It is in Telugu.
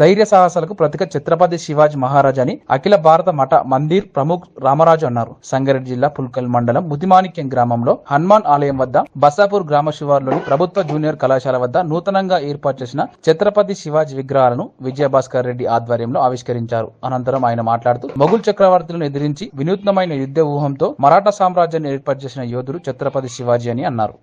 ధైర్య సాహసాలకు ప్రతిక ఛత్రపతి శివాజీ మహారాజ్ అని అఖిల భారత మఠ మందిర్ ప్రముఖ్ రామరాజు అన్నారు. సంగారెడ్డి జిల్లా పుల్కల్ మండలం ముదిమాణిక్యం గ్రామంలో హనుమాన్ ఆలయం వద్ద బసాపూర్ గ్రామ శివారులోని ప్రభుత్వ జూనియర్ కళాశాల వద్ద నూతనంగా ఏర్పాటు చేసిన ఛత్రపతి శివాజీ విగ్రహాలను విజయభాస్కర్ రెడ్డి ఆధ్వర్యంలో ఆవిష్కరించారు. అనంతరం ఆయన మాట్లాడుతూ మొఘల్ చక్రవర్తులను ఎదిరించి వినూత్నమైన యుద్ధ ఊహంతో మరాఠా సామ్రాజ్యాన్ని ఏర్పాటు చేసిన యోధుడు ఛత్రపతి శివాజీ అని అన్నారు.